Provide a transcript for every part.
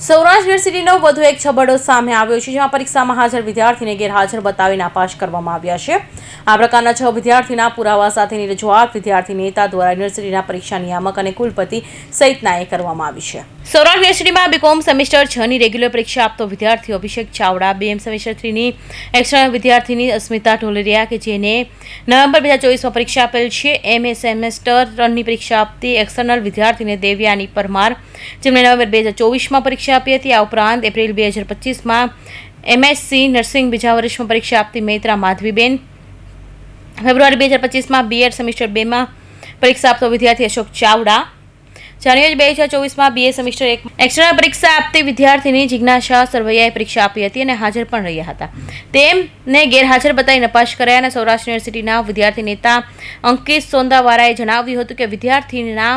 સૌરાષ્ટ્ર યુનિવર્સિટીનો વધુ એક છબડો સામે આવ્યો છે, જેમાં પરીક્ષામાં હાજર વિદ્યાર્થીને ગેરહાજર બતાવી નાપાસ કરવામાં આવ્યા છે. આ પ્રકારના છ વિદ્યાર્થીના પુરાવા સાથેની રજૂઆત વિદ્યાર્થી નેતા દ્વારા યુનિવર્સિટીના પરીક્ષા નિયામક અને કુલપતિ સહિતનાએ કરવામાં આવી છે. સૌરાષ્ટ્ર યુનિવર્સિટીમાં બીકોમ સેમિસ્ટર છ ની રેગ્યુલર પરીક્ષા આપતો વિદ્યાર્થી અભિષેક ચાવડા. બીએમ સેમિસ્ટર થ્રીની એક્સટર્નલ વિદ્યાર્થીની અસ્મિતા ઢોલરિયા કે જેને નવેમ્બર બે હજાર ચોવીસમાં પરીક્ષા આપેલ છે. એમએ સેમેસ્ટર ત્રણની પરીક્ષા આપતી એક્સટર્નલ વિદ્યાર્થીને દેવ્યાની પરમાર, જેમણે નવેમ્બર બે હજાર ચોવીસમાં પરીક્ષા આપી હતી. આ ઉપરાંત એપ્રિલ બે હજાર પચીસમાં એમએસસી નર્સિંગ બીજા વર્ષમાં પરીક્ષા આપતી મૈત્રા માધવીબેન. ફેબ્રુઆરી બે હજાર પચીસમાં બીએડ સેમિસ્ટર બેમાં પરીક્ષા આપતો વિદ્યાર્થી અશોક ચાવડા. જાન્યુઆરી બે હજાર ચોવીસમાં બીએ સેમિસ્ટર એક એક્સ્ટર્નલ પરીક્ષા આપતી વિદ્યાર્થીની જિજ્ઞાસા સરવૈયાએ પરીક્ષા આપી હતી અને હાજર પણ રહ્યા હતા. તેમને ગેરહાજર બતાવી નપાસ કરાયા અને સૌરાષ્ટ્ર યુનિવર્સિટીના વિદ્યાર્થી નેતા અંકિત સોંદાવારાએ જણાવ્યું હતું કે વિદ્યાર્થીના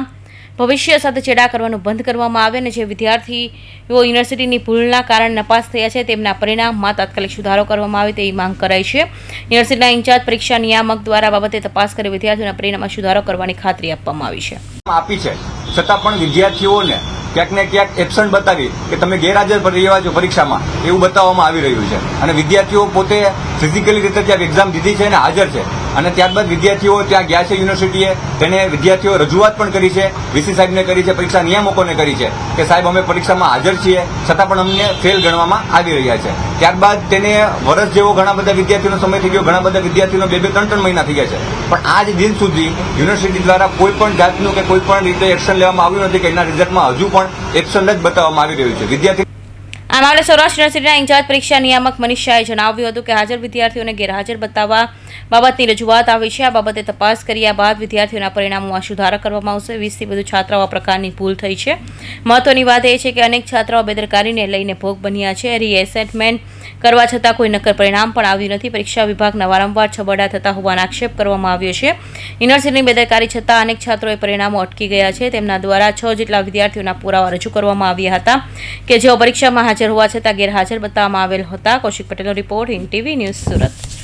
ભવિષ્ય સાથે ચેડા કરવાનું બંધ કરવામાં આવે અને જે વિદ્યાર્થીઓ યુનિવર્સિટીની ભૂલના કારણે નપાસ થયા છે, તેમના પરિણામમાં તાત્કાલિક સુધારો કરવામાં આવે તેવી માંગ કરાઈ છે. યુનિવર્સિટીના ઇન્ચાર્જ પરીક્ષા નિયામક દ્વારા બાબતે તપાસ કરી વિદ્યાર્થીઓના પરિણામમાં સુધારો કરવાની ખાતરી આપવામાં આવી છે. આપી છે. છતાં પણ વિદ્યાર્થીઓને ક્યાંક ને ક્યાંક એબસન્ટ બતાવી કે તમે ગેરહાજર રહ્યા છો પરીક્ષામાં, એવું બતાવવામાં આવી રહ્યું છે. અને વિદ્યાર્થીઓ પોતે ફિઝિકલી રીતે ત્યાં એક્ઝામ દીધી છે અને હાજર છે. અને ત્યારબાદ વિદ્યાર્થીઓ ત્યાં ગયા છે યુનિવર્સિટીએ. તેને વિદ્યાર્થીઓ રજૂઆત પણ કરી છે, વીસી સાહેબને કરી છે, પરીક્ષા નિયામકોને કરી છે કે સાહેબ, અમે પરીક્ષામાં હાજર છીએ, છતાં પણ અમને ફેલ ગણવામાં આવી રહ્યા છે. ત્યારબાદ તેને વર્ષ જેવો ઘણા બધા વિદ્યાર્થીઓનો સમય થઈ ગયો, ઘણા બધા વિદ્યાર્થીઓનો બે બે, ત્રણ ત્રણ મહિના થઈ ગયા છે. પણ આજ દિન સુધી યુનિવર્સિટી દ્વારા કોઈ પણ જાતનું કે કોઈ પણ રીતે એક્શન લેવામાં આવ્યું નથી કે એના રિઝલ્ટમાં હજુ પણ એક્શન જ બતાવવામાં આવી રહ્યું છે. વિદ્યાર્થી આ મામલે સૌરાષ્ટ્ર યુનિવર્સિટીના ઇન્ચાર્જ પરીક્ષા નિયામક મનીષ શાહે જણાવ્યું હતું કે હાજર વિદ્યાર્થીઓને ગેરહાજર બતાવવા બાબતની રજૂઆત આવી છે. આ બાબતે તપાસ કર્યા બાદ વિદ્યાર્થીઓના પરિણામોમાં સુધારો કરવામાં આવશે. વીસથી વધુ છાત્રાઓ આ પ્રકારની ભૂલ થઈ છે. મહત્વની વાત એ છે કે અનેક છાત્રાઓ બેદરકારીને લઈને ભોગ બન્યા છે. રીએસેટમેન્ટ કરવા છતાં કોઈ નક્કર પરિણામ પણ આવ્યું નથી. પરીક્ષા વિભાગના વારંવાર છબડા થતા હોવાનો આક્ષેપ કરવામાં આવ્યો છે. યુનિવર્સિટીની બેદરકારી છતાં અનેક છાત્રોએ પરિણામો અટકી ગયા છે. તેમના દ્વારા છ જેટલા વિદ્યાર્થીઓના પુરાવા રજૂ કરવામાં આવ્યા હતા કે જેઓ પરીક્ષામાં હાજર હોવા છતાં ગેરહાજર બતાવવામાં આવેલ હતા. કૌશિક પટેલનો report in TV news Surat.